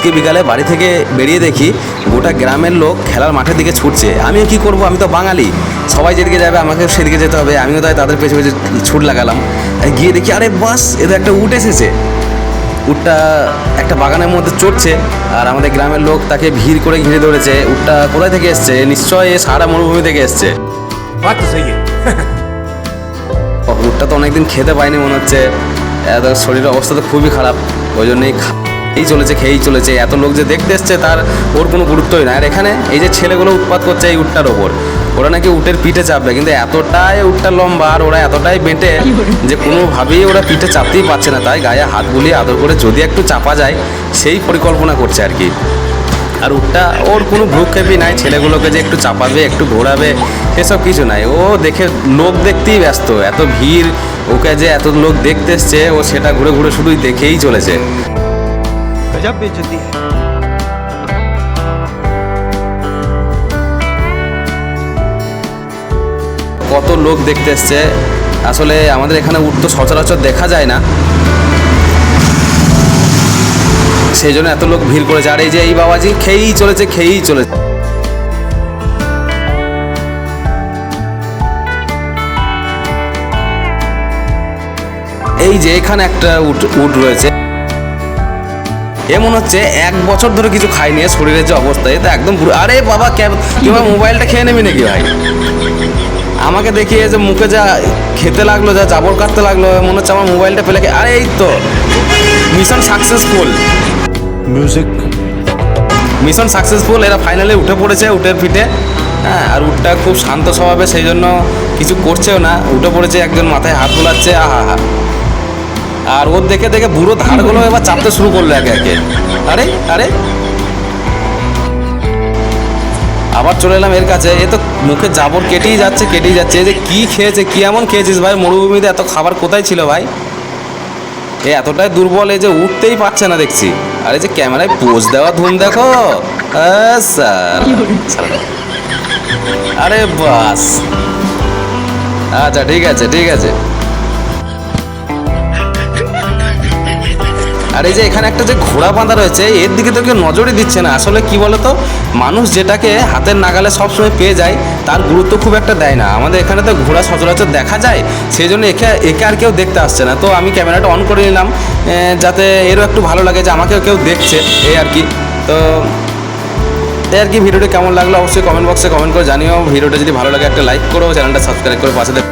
আজকে বিকালে বাড়ি থেকে বেরিয়ে দেখি গোটা গ্রামের লোক খেলার মাঠের দিকে ছুটছে। আমিও কি করব? আমি তো বাঙালি। সবাই যেদিকে যাবে আমাকে সেদিকে যেতে হবে। আমিও তাই তাদের পেছনে ছুট লাগালাম। গিয়ে দেখি আরে বাস এদের একটা উট এসেছে। উটটা একটা বাগানের মধ্যে চড়ছে আর আমাদের গ্রামের লোক তাকে ভিড় করে ঘিরে ধরেছে। উটটা কোথায় থেকে এসছে? নিশ্চয়ই সারা মরুভূমি থেকে এসছে। উটটা তো অনেকদিন খেতে পায়নি মনে হচ্ছে। শরীরের অবস্থা তো খুবই খারাপ। ওই জন্যই এই চলেছে, খেয়েই চলেছে। এত লোক যে দেখতে এসছে, তার ওর কোনো গুরুত্বই না আর এখানে এই যে ছেলেগুলো উৎপাত করছে এই উটটার ওপর, ওরা নাকি উটের পিঠে চাপবে, কিন্তু এতটাই উটটা লম্বা আর ওরা এতটাই বেঁটে যে কোনোভাবেই ওরা পিঠে চাপতেই পারছে না। তাই গায়ে হাত বুলিয়ে আদর করে যদি একটু চাপা যায়, সেই পরিকল্পনা করছে আর কি। আর উটটা, ওর কোনো ভ্রুক্ষেপই নাই, ছেলেগুলোকে যে একটু চাপাবে, একটু ঘোরাবে, এসব কিছু নাই। ও দেখে, লোক দেখতেই ব্যস্ত, এত ভিড়, ওকে যে এত লোক দেখতে এসছে, ও সেটা ঘুরে ঘুরে শুধুই দেখেই চলেছে। गजब बेइज्जती है কত লোক দেখতে এসছে আসলে আমাদের এখানে উট তো সচরাচর দেখা যায় না সেই জন্য এত লোক ভিড় করেছে আর এই যে এই বাবাজি খেয়েই চলেছে খেয়েই চলেছে এই যে এখানে একটা উট উট রয়েছে এমন হচ্ছে এক বছর ধরে কিছু খাইনি শরীরের যে অবস্থা এটা একদম আরে বাবা ক্যাব তুই মোবাইলটা খেয়ে নেবি নাকি ভাই? আমাকে দেখিয়ে যে মুখে যা খেতে লাগল যা জাবর কাটতে লাগল মনে হচ্ছে আমার মোবাইলটা ফেলে আরে এই তো mission successful music mission successful এরা ফাইনালি উঠে পড়েছে উঠে ফিটে হ্যাঁ আর উঠটা খুব শান্ত স্বভাবে সেই জন্য কিছু করছেও না। উঠে পড়েছে একজন মাথায় হাত বোলাচ্ছে আহা হা। আর ওর দেখে দেখে বুড়ো ধারগুলো এবার চাপতে শুরু করল একে একে। আরে আরে। আবার চলে এলাম এর কাছে। এ তো মুখে জাবর কেটেই যাচ্ছে কেটেই যাচ্ছে। এই যে কি খেয়েছে কি এমন খেয়েছিস ভাই? মরুভূমিতে এত খাবার কোথায় ছিল ভাই? এ এতটাই দুর্বল এই যে উঠতেই পারছে না দেখছি। আর এই যে ক্যামেরায় পোজ দেওয়া ধুম দেখো। স্যার। আরে বাস। আচ্ছা ঠিক আছে ঠিক আছে। আর এই যে এখানে একটা যে ঘোড়া বাঁধা রয়েছে, এর দিকে তো কেউ নজরই দিচ্ছে না। আসলে কি বলতো? মানুষ যেটাকে হাতের নাগালে সবসময় পেয়ে যায়, তার গুরুত্ব খুব একটা দেয় না। আমাদের এখানে তো ঘোড়া সচরাচর দেখা যায় সেই জন্য একে একে আর কেউ দেখতে আসছে না। তো আমি ক্যামেরাটা অন করে নিলাম যাতে এরও একটু ভালো লাগে যে আমাকেও কেউ দেখছে, এই আর কি। তো, এই আর কি ভিডিওটি কেমন লাগল অবশ্যই কমেন্ট বক্সে কমেন্ট করে জানিও। ভিডিওটা যদি ভালো লাগে একটা লাইক করো, চ্যানেলটা সাবস্ক্রাইব করে পাশে দেখ